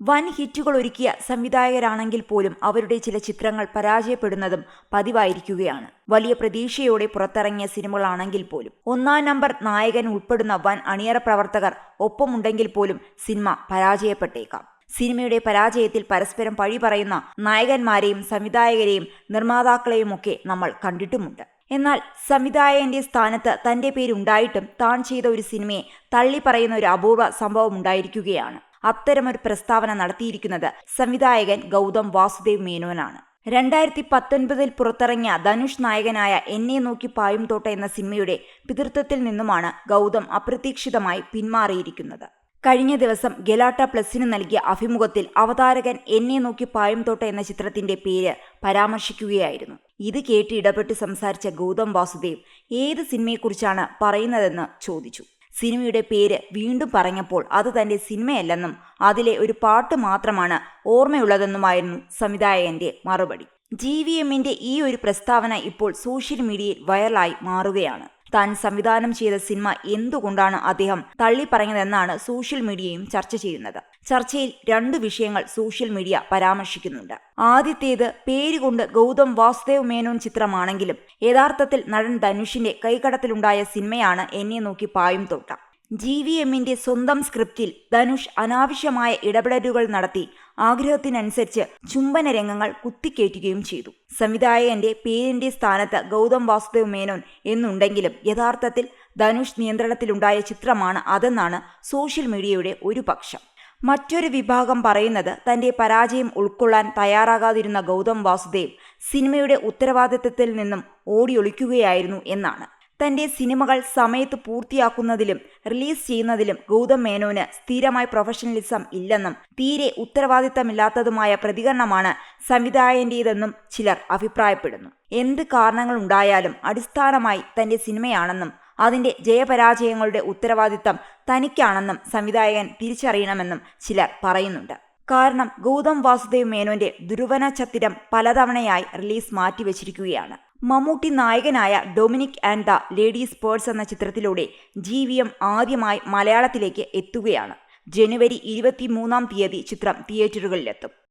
വൻ ഹിറ്റുകൾ ഒരുക്കിയ സംവിധായകരാണെങ്കിൽ പോലും അവരുടെ ചില ചിത്രങ്ങൾ പരാജയപ്പെടുന്നതും പതിവായിരിക്കുകയാണ്. വലിയ പ്രതീക്ഷയോടെ പുറത്തിറങ്ങിയ സിനിമകളാണെങ്കിൽ പോലും. ഒന്നാം നമ്പർ നായകൻ ഉൾപ്പെടുന്ന വൻ അണിയറ പ്രവർത്തകർ ഒപ്പമുണ്ടെങ്കിൽ പോലും സിനിമ പരാജയപ്പെട്ടേക്കാം. സിനിമയുടെ പരാജയത്തിൽ പരസ്പരം പഴി പറയുന്ന നായകന്മാരെയും സംവിധായകരെയും നിർമ്മാതാക്കളെയും ഒക്കെ നമ്മൾ കണ്ടിട്ടുമുണ്ട്. എന്നാൽ സംവിധായകന്റെ സ്ഥാനത്ത് തന്റെ പേരുണ്ടായിട്ടും താൻ ചെയ്ത ഒരു സിനിമയെ തള്ളി പറയുന്ന ഒരു അപൂർവ സംഭവം ഉണ്ടായിരിക്കുകയാണ്. അത്തരമൊരു പ്രസ്താവന നടത്തിയിരിക്കുന്നത് സംവിധായകൻ ഗൗതം വാസുദേവ് മേനോനാണ്. രണ്ടായിരത്തി പത്തൊൻപതിൽ പുറത്തിറങ്ങിയ ധനുഷ് നായകനായ എന്നെ നോക്കി പായും തോട്ട എന്ന സിനിമയുടെ പിതൃത്വത്തിൽ നിന്നുമാണ് ഗൗതം അപ്രതീക്ഷിതമായി പിന്മാറിയിരിക്കുന്നത്. കഴിഞ്ഞ ദിവസം ഗലാട്ട പ്ലസിന് നൽകിയ അഭിമുഖത്തിൽ അവതാരകൻ എന്നെ നോക്കി പായും തോട്ട എന്ന ചിത്രത്തിന്റെ പേര് പരാമർശിക്കുകയായിരുന്നു. ഇത് കേട്ട് ഇടപെട്ട് സംസാരിച്ച ഗൗതം വാസുദേവ് ഏത് സിനിമയെക്കുറിച്ചാണ് പറയുന്നതെന്ന് ചോദിച്ചു. സിനിമയുടെ പേര് വീണ്ടും പറഞ്ഞപ്പോൾ അത് തന്റെ സിനിമയല്ലെന്നും അതിലെ ഒരു പാട്ട് മാത്രമാണ് ഓർമ്മയുള്ളതെന്നുമായിരുന്നു സംവിധായകന്റെ മറുപടി. ജി വി എമ്മിന്റെ ഈ ഒരു പ്രസ്താവന ഇപ്പോൾ സോഷ്യൽ മീഡിയയിൽ വൈറലായി മാറുകയാണ്. താൻ സംവിധാനം ചെയ്ത സിനിമ എന്തുകൊണ്ടാണ് അദ്ദേഹം തള്ളിപ്പറഞ്ഞതെന്നാണ് സോഷ്യൽ മീഡിയയും ചർച്ച ചെയ്യുന്നത്. ചർച്ചയിൽ രണ്ട് വിഷയങ്ങൾ സോഷ്യൽ മീഡിയ പരാമർശിക്കുന്നുണ്ട്. ആദ്യത്തേത് പേരുകൊണ്ട് ഗൗതം വാസുദേവ് മേനോൻ ചിത്രമാണെങ്കിലും യഥാർത്ഥത്തിൽ നടൻ ധനുഷിന്റെ കൈകടത്തിലുണ്ടായ സിനിമയാണ് എന്നെ നോക്കി പായും തോട്ട. ജി വി എമ്മിന്റെ സ്വന്തം സ്ക്രിപ്റ്റിൽ ധനുഷ് അനാവശ്യമായ ഇടപെടലുകൾ നടത്തി ആഗ്രഹത്തിനനുസരിച്ച് ചുംബന രംഗങ്ങൾ കുത്തിക്കേറ്റുകയും ചെയ്തു. സംവിധായകന്റെ പേരിന്റെ സ്ഥാനത്ത് ഗൗതം വാസുദേവ് മേനോൻ എന്നുണ്ടെങ്കിലും യഥാർത്ഥത്തിൽ ധനുഷ് നിയന്ത്രണത്തിലുണ്ടായ ചിത്രമാണ് അതെന്നാണ് സോഷ്യൽ മീഡിയയുടെ ഒരു പക്ഷം. മറ്റൊരു വിഭാഗം പറയുന്നത് തന്റെ പരാജയം ഉൾക്കൊള്ളാൻ തയ്യാറാകാതിരുന്ന ഗൗതം വാസുദേവ് സിനിമയുടെ ഉത്തരവാദിത്തത്തിൽ നിന്നും ഓടിയൊളിക്കുകയായിരുന്നു എന്നാണ്. തന്റെ സിനിമകൾ സമയത്ത് പൂർത്തിയാക്കുന്നതിലും റിലീസ് ചെയ്യുന്നതിലും ഗൗതം മേനോന് സ്ഥിരമായ പ്രൊഫഷണലിസം ഇല്ലെന്നും തീരെ ഉത്തരവാദിത്തമില്ലാത്തതുമായ പ്രതികരണമാണ് സംവിധായകന്റേതെന്നും ചിലർ അഭിപ്രായപ്പെടുന്നു. എന്ത് കാരണങ്ങളുണ്ടായാലും അടിസ്ഥാനമായി തന്റെ സിനിമയാണെന്നും അതിന്റെ ജയപരാജയങ്ങളുടെ ഉത്തരവാദിത്തം തനിക്കാണെന്നും സംവിധായകൻ തിരിച്ചറിയണമെന്നും ചിലർ പറയുന്നുണ്ട്. കാരണം ഗൗതം വാസുദേവ് മേനോന്റെ ദുരുവന ചത്തിരം പലതവണയായി റിലീസ് മാറ്റിവെച്ചിരിക്കുകയാണ്. മമ്മൂട്ടി നായകനായ Dominic and the ladies purse എന്ന ചിത്രത്തിലൂടെ ജി വി എം ആദ്യമായി മലയാളത്തിലേക്ക് എത്തുകയാണ്. ജനുവരി ഇരുപത്തിമൂന്നാം തീയതി ചിത്രം തിയേറ്ററുകളിലെത്തും.